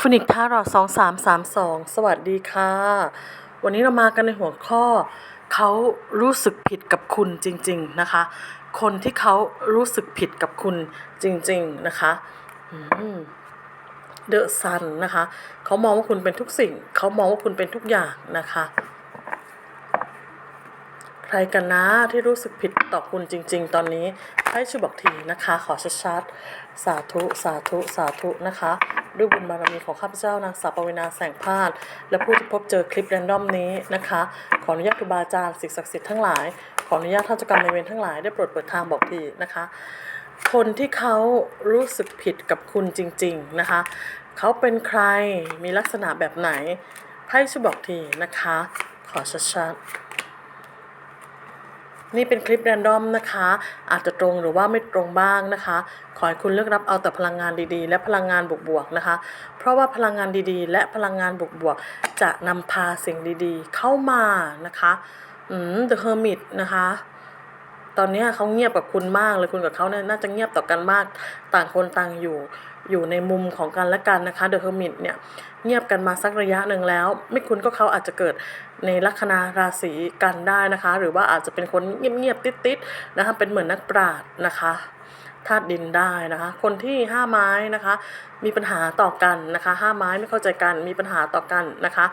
ฟินิกท่ารอสองสามสามสองสวัสดีค่ะ วันนี้เรามากันในหัวข้อ เขารู้สึกผิดกับคุณจริง ๆนะคะ คนที่เขารู้สึกผิดกับคุณจริง ๆ นะคะเดอะซันนะคะ เขามองว่าคุณเป็นทุกสิ่ง เขามองว่าคุณเป็นทุกอย่างนะคะ ใครกันนะที่รู้สึกผิดต่อคุณจริง ๆ ตอนนี้ให้ช่วยบอกทีนะคะ ขอชัดๆสาธุสาธุสาธุนะคะ ด้วยบุญบารมีของข้าพเจ้านางสาวปวีนาแสงพาดและผู้ที่พบเจอคลิปแรนดอมนี้นะคะ ขออนุญาตครูบาอาจารย์สิ่งศักดิ์สิทธิ์ทั้งหลาย ขออนุญาตท่านเจ้ากรรมนายเวรทั้งหลายได้โปรดเปิดทางบอกทีนะคะ คนที่เขารู้สึกผิดกับคุณจริง ๆนะคะ เขาเป็นใครมีลักษณะแบบไหนให้ช่วยบอกทีนะคะ ขอชัดๆ นี่เป็นคลิปแรนดอมนะคะ อาจจะตรงหรือว่าไม่ตรงบ้างนะคะ ขอให้คุณเลือกรับเอาแต่พลังงานดีๆ และพลังงานบวกๆนะคะ เพราะว่าพลังงานดีๆ และพลังงานบวกๆจะนำพาสิ่งดีๆ เข้ามานะคะอืม The Hermit นะคะตอนนี้เขาเงียบกับคุณมากเลยคุณกับเขาเนี่ยน่าจะเงียบต่อกันมาก ต่างคนต่างอยู่อยู่ในมุมของกันและกันนะคะเดอะเฮอร์มิตเนี่ยเงียบกันมาสักระยะหนึ่งแล้ว ไม่คุณก็เขาอาจจะเกิด ในลัคนาราศีกันได้นะคะ หรือว่าอาจจะเป็นคนเงียบๆติดๆนะคะเป็นเหมือนนักปราชญ์นะคะธาตุดินได้นะคะ คนที่ห้าไม้นะคะ มีปัญหาต่อกันนะคะห้าไม้ไม่เข้าใจกันมีปัญหาต่อกันนะคะ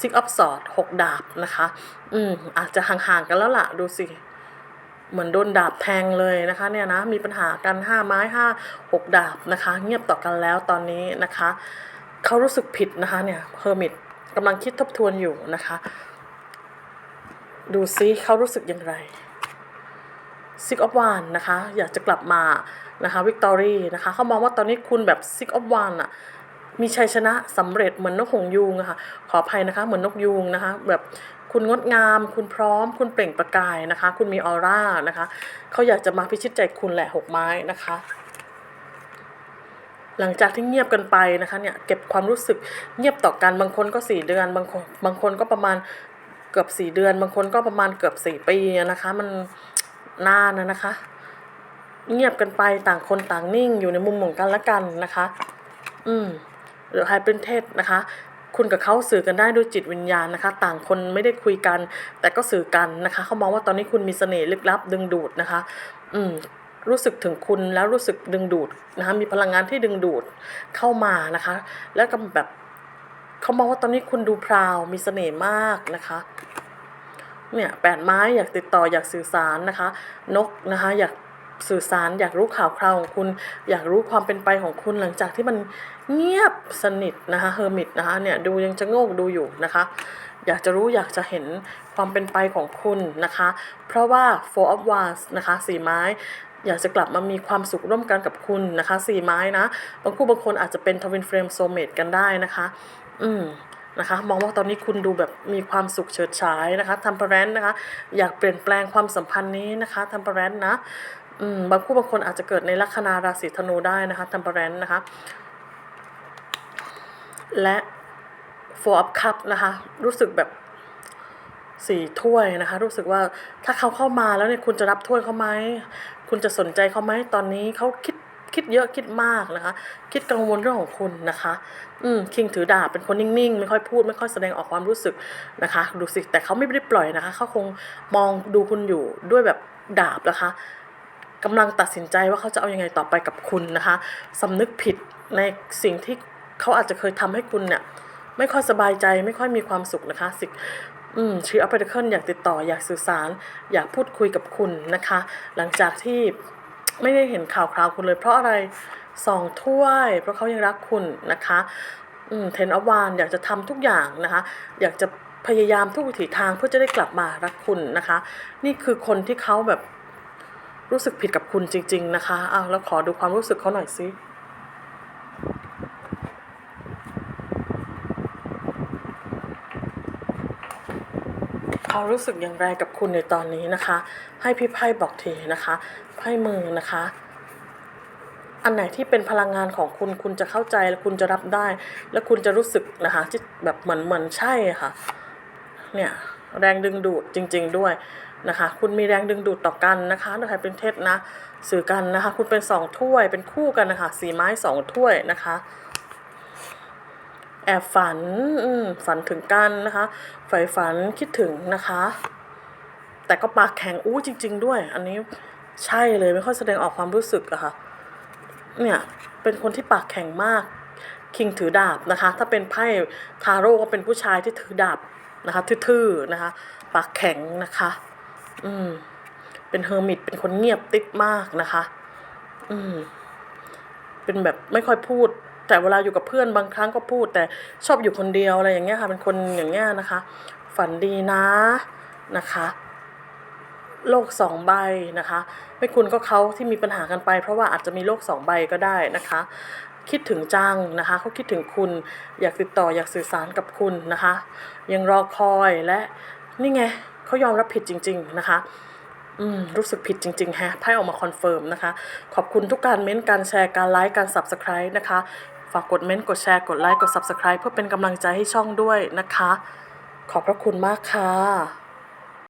six of swords หกดาบนะคะ อืมอาจจะห่างๆกันแล้วล่ะดูสิเหมือนโดนดาบแทงเลยนะคะเนี่ยนะมีปัญหากันห้าไม้ห้าหกดาบนะคะ เงียบต่อกันแล้วตอนนี้นะคะเขารู้สึกผิดนะคะเนี่ยเฮอร์มิตกำลังคิดทบทวนอยู่นะคะ ดูซิเขารู้สึกอย่างไรซิกออฟวานนะคะ อยากจะกลับมานะคะวิกตอรี่นะคะเขามองว่าตอนนี้คุณแบบซิกออฟวานอะมีชัยชนะสำเร็จเหมือนนกหงส์ยูงอะค่ะขออภัยนะคะเหมือนนกยูงนะคะ แบบคุณงดงาม คุณพร้อม คุณเปล่งประกายนะคะ คุณมีออร่านะคะเขาอยากจะมาพิชิตใจคุณแหละหกไม้นะคะ หลังจากที่เงียบกันไปนะคะเนี่ยเก็บความรู้สึกเงียบต่อกันบางคนก็สี่เดือนบางคนบางคนก็ประมาณ เกือบสี่เดือน บางคนก็ประมาณเกือบสี่ปีนะคะ มันนานนะนะคะ เงียบกันไปต่างคนต่างนิ่งอยู่ในมุมของกันและกันนะคะ อืมหรือไฮเป็นเทศนะคะ คุณกับเขาสื่อกันได้ด้วยจิตวิญญาณนะคะ ต่างคนไม่ได้คุยกัน แต่ก็สื่อกันนะคะเขามองว่าตอนนี้คุณมีเสน่ห์ลึกลับดึงดูดนะคะ อืมรู้สึกถึงคุณแล้วรู้สึกดึงดูดนะคะมีพลังงานที่ดึงดูดเข้ามานะคะ แล้วก็แบบ เขามองว่าตอนนี้คุณดูพราวมีเสน่ห์มากนะคะ เนี่ยแปดไม้อยากติดต่ออยากสื่อสารนะคะ นกนะคะอยากสื่อสารอยากรู้ข่าวคราวของคุณ อยากรู้ความเป็นไปของคุณหลังจากที่มันเงียบสนิทนะคะเฮอร์มิตนะคะเนี่ยดูยังจะโงกดูอยู่นะคะ อยากจะรู้อยากจะเห็นความเป็นไปของคุณนะคะ เพราะว่า four of wands นะคะสี่ไม้ อยากจะกลับมามีความสุขร่วมกันกับคุณนะคะสี่ไม้นะบางคู่บางคนอาจจะเป็นทวินเฟรมโซเมตกันได้นะคะ อืมนะคะมองว่าตอนนี้คุณดูแบบมีความสุขเฉิดฉายนะคะทัมเปอร์แรนนะคะ อยากเปลี่ยนแปลงความสัมพันธ์นี้นะคะทัมเปอร์แรนนะอืมบางคู่บางคนอาจจะเกิดในลัคนาราศีธนูได้นะคะทัมเปอร์แรนนะคะ และ four of cup นะคะ รู้สึกแบบสี่ถ้วยนะคะ รู้สึกว่าถ้าเขาเข้ามาแล้วเนี่ยคุณจะรับถ้วยเขาไหม คุณจะสนใจเขาไหมตอนนี้เขาคิดคิดเยอะคิดมากนะคะ คิดกังวลเรื่องของคุณนะคะ อืมคิงถือดาบเป็นคนนิ่งๆ ไม่ค่อยพูดไม่ค่อยแสดงออกความรู้สึกนะคะ ดูสิแต่เขาไม่ได้ปล่อยนะคะเขาคงมองดูคุณอยู่ด้วยแบบดาบนะคะกำลังตัดสินใจว่าเขาจะเอาอยัางไงต่อไปกับคุณนะคะสำนึกผิดในสิ่งที่เขาอาจจะเคยทำให้คุณเนี่ยไม่ค่อยสบายใจไม่ค่อยมีความสุขนะคะสิ อืมชีอัปเปอร์เคิลอยากติดต่ออยากสื่อสาร อยากพูดคุยกับคุณนะคะ หลังจากที่ไม่ได้เห็นข่าวคราวคุณเลย เพราะอะไรสองถ้วย เพราะเขายังรักคุณนะคะอืมเทนอวานอยากจะทำทุกอย่างนะคะ อยากจะพยายามทุกวิถีทางเพื่อจะได้กลับมารักคุณนะคะ นี่คือคนที่เขาแบบรู้สึกผิดกับคุณจริง ๆ นะคะอ้าวแล้วขอดูความรู้สึกเขาหน่อยสิ เขารู้สึกอย่างไรกับคุณในตอนนี้นะคะ ให้พี่ไพ่บอกทีนะคะไพ่มือนะคะ อันไหนที่เป็นพลังงานของคุณคุณจะเข้าใจและคุณจะรับได้ และคุณจะรู้สึกนะคะที่แบบเหมือนเหมือนใช่ค่ะ เนี่ยแรงดึงดูดจริง ๆ ด้วยนะคะ คุณมีแรงดึงดูดต่อกันนะคะถ้าใครเป็นเทศนะ สื่อกันนะคะ คุณเป็นสองถ้วยเป็นคู่กันนะคะสีไม้สองถ้วยนะคะ แอบฝันฝันถึงกันนะคะใฝ่ฝันคิดถึงนะคะ แต่ก็ปากแข็งอู้จริง ๆ ด้วย อันนี้ใช่เลยไม่ค่อยแสดงออกความรู้สึกอะค่ะเนี่ยเป็นคนที่ปากแข็งมากคิงถือดาบนะคะ ถ้าเป็นไพ่ทาโร่ก็เป็นผู้ชายที่ถือดาบนะคะทื่อๆนะคะ ปากแข็งนะคะ อืมเป็นเฮอร์มิตเป็นคนเงียบติ๊กมากนะคะ อืมเป็นแบบไม่ค่อยพูด แต่เวลาอยู่กับเพื่อนบางครั้งก็พูด แต่ชอบอยู่คนเดียวอะไรอย่างเงี้ยค่ะเป็นคนอย่างเงี้ยนะคะ ฝันดีนะนะคะ โลกสองใบนะคะ ไม่คุณก็เขาที่มีปัญหากันไป เพราะว่าอาจจะมีโลกสองใบก็ได้นะคะคิดถึงจังนะคะเขาคิดถึงคุณอยากติดต่ออยากสื่อสารกับคุณนะคะ ยังรอคอยและนี่ไงเขายอมรับผิดจริง ๆนะคะอืมรู้สึกผิดจริงๆแฮะไพ่ออกมาคอนเฟิร์มนะคะ ขอบคุณทุกการเม้นต์การแชร์การไลค์การ Subscribe นะคะ ฝากกดเม้นต์กดแชร์กดไลค์กด Subscribe เพื่อเป็นกำลังใจให้ช่องด้วยนะคะ ขอบพระคุณมากค่ะ